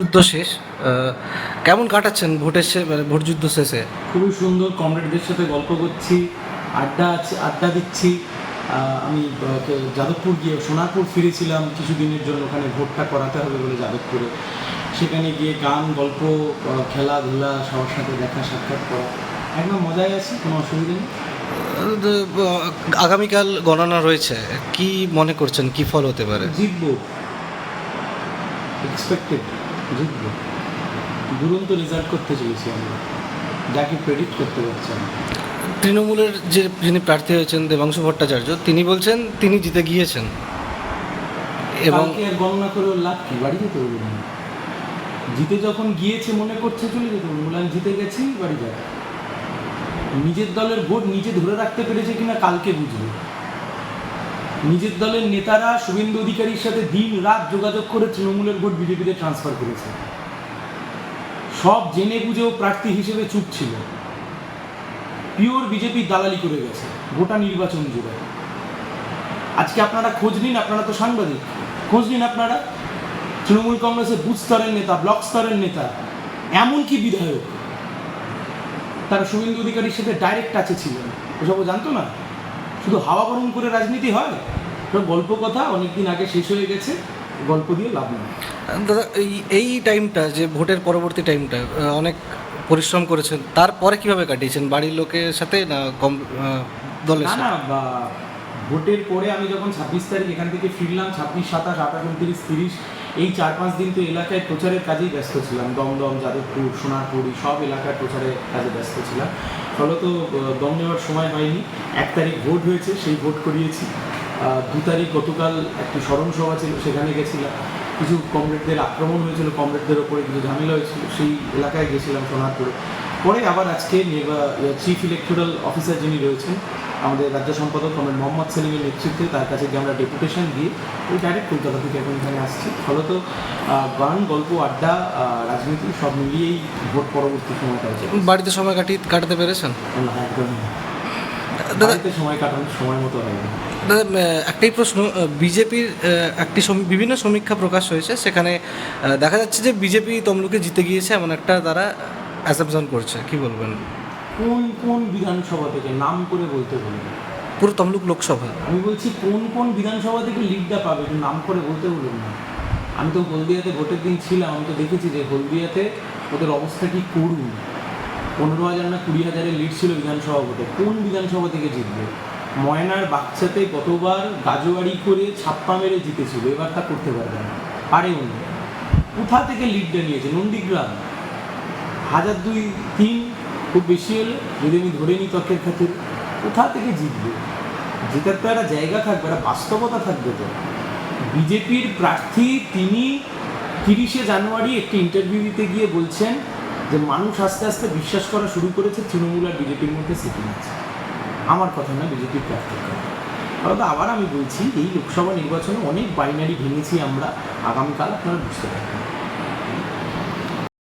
যুদ্ধ শেষ কেমন কাটাচ্ছেন ভোটের মানে ভোট যুদ্ধ শেষে? খুবই সুন্দর কমরেডদের সাথে গল্প করছি আড্ডা আছে আড্ডা দিচ্ছি। আমি যাদবপুর গিয়ে সোনারপুর ফিরেছিলাম কিছুদিনের জন্য ওখানে ভোটটা করাতে হবে বলে যাদবপুরে। সেখানে গিয়ে গান গল্প খেলাধুলা সবার সাথে দেখা সাক্ষাৎ করা। একদম মজায় আছে কোনো অসুবিধা নেই? আগামীকাল গণনা রয়েছে কি মনে করছেন কি ফল হতে পারে? জিতবো। এক্সপেক্টেড জিতবো। দুরন্ত রেজাল্ট করতে চলেছি আমরা। যাকে প্রেডিক্ট করতে পারছি আমি তৃণমূলের যে যিনি প্রার্থী হয়েছেন দেবাংশু ভট্টাচার্য তিনি বলছেন তিনি জিতে গিয়েছেন। এবং গণনা করে লাভ কি? বাড়ি যেতে না। জিতে যখন গিয়েছে মনে করছে চলে যেতে বলুন বললাম জিতে গেছি বাড়ি যাবে। নিজের দলের ভোট নিজে ধরে রাখতে পেরেছে কিনা কালকে বুঝবে। নিজের দলের নেতারা শুভেন্দু অধিকারীর সাথে দিন রাত যোগাযোগ করে তৃণমূলের ভোট বিজেপিতে ট্রান্সফার করেছে। সব জেনে বুঝেও প্রার্থী হিসেবে চুপ ছিল। পিওর বিজেপি দালালি করে গেছে, গোটা নির্বাচন জুড়ে। আজকে আপনারা খোঁজ নিন, আপনারা তো সাংবাদিক। খোঁজ নিন আপনারা। তৃণমূল কংগ্রেসের বুথ স্তরের নেতা, ব্লক স্তরের নেতা, এমনকি বিধায়ক। তারা শুভেন্দু অধিকারীর সাথে ডাইরেক্ট টাচে ছিলেন। ওসব ও জানতো না? শুধু হাওয়া গরম করে রাজনীতি হয়? গল্প কথা অনেকদিন আগে শেষ হয়ে গেছে গল্প দিয়ে লাভ নেই। দাদা এই এই টাইমটা যে ভোটের পরবর্তী টাইমটা অনেক পরিশ্রম করেছেন তারপরে কীভাবে কাটিয়েছেন? বাড়ির লোকের সাথে না কম দলের না না ভোটের পরে আমি যখন ছাব্বিশ তারিখ এখান থেকে ফিরলাম ছাব্বিশ সাতাশ আঠাশ উনত্রিশ তিরিশ এই চার পাঁচ দিন তো এলাকায় প্রচারের কাজেই ব্যস্ত ছিলাম। দমদম, যাদবপুর, সোনারপুরি সব এলাকায় প্রচারের কাজে ব্যস্ত ছিলাম। ফলত দম নেওয়ার সময় হয়নি। এক তারিখ ভোট হয়েছে, সেই ভোট করিয়েছি। দু তারিখ গতকাল একটি স্মরণ সভা ছিল, সেখানে গেছিলাম। কিছু কমরেডদের আক্রমণ হয়েছিল, কমরেডদের ওপরে কিছু ঝামেলা হয়েছিল, সেই এলাকায় গেছিলাম সোনারপুরে। পরে আবার আজকে চিফ ইলেকটোরাল অফিসার যিনি রয়েছেন আমাদের রাজ্য সম্পাদক কমরেড মোহাম্মদ সেলিমের নেতৃত্বে তার কাছে গিয়ে আমরা ডেপুটেশন দিয়ে ওই ডাইরেক্ট কলকাতা থেকে এখন এখানে আসছি। ফলত গান গল্প আড্ডা রাজনীতি সব মিলিয়েই ভোট পরবর্তী সময়টা হচ্ছে বাড়িতে সময় কাটিয়ে কাটাতে পেরেছেন? একদমই না। দাদা বাড়িতে সময় কাটানোর সময় মতো হয়নি। দাদা একটাই প্রশ্ন বিজেপির একটি বিভিন্ন সমীক্ষা প্রকাশ হয়েছে সেখানে দেখা যাচ্ছে যে বিজেপি তমলুকে জিতে গিয়েছে এমন একটা তারা অ্যাসামশন করছে কি বলবেন? কোন কোন বিধানসভা থেকে? নাম করে বলতে বলবেন পুরো তমলুক লোকসভা। আমি বলছি কোন কোন বিধানসভা থেকে লিডটা পাবে? একটু নাম করে বলতে বলুন না। আমি তো হলদিয়াতে ভোটের দিন ছিলাম আমি তো দেখেছি যে হলদিয়াতে ওদের অবস্থা কি করুন। পনেরো হাজার না কুড়ি হাজারের লিড ছিল বিধানসভা ভোটে। কোন বিধানসভা থেকে জিতবে? ময়নার বাচ্চাতে গতবার গাজোয়ারি করে ছাপ্পা মেরে জিতেছিল এবার তা করতে পারবে না। পারে উনি কোথা থেকে লিডটা নিয়েছে নন্দীগ্রাম? হাজার দুই তিন খুব বেশি হলে যদি আমি ধরে নিই তর্কের খাতির, কোথা থেকে জিতবে? জেতার তো একটা জায়গা থাকবে, একটা বাস্তবতা থাকবে তো। বিজেপির প্রার্থী তিনি তিরিশে জানুয়ারি একটি ইন্টারভিউ দিতে গিয়ে বলছেন যে, মানুষ আস্তে আস্তে বিশ্বাস করা শুরু করেছে, তৃণমূল আর বিজেপির মধ্যে সিটিং আছে আমার কথা না বিজেপির প্রার্থীর কথা। তাহলে আবার আমি বলছি, এই লোকসভা নির্বাচনে অনেক বাইনারি ভেঙেছি আমরা, আগামীকাল আপনারা বুঝতে পারবেন।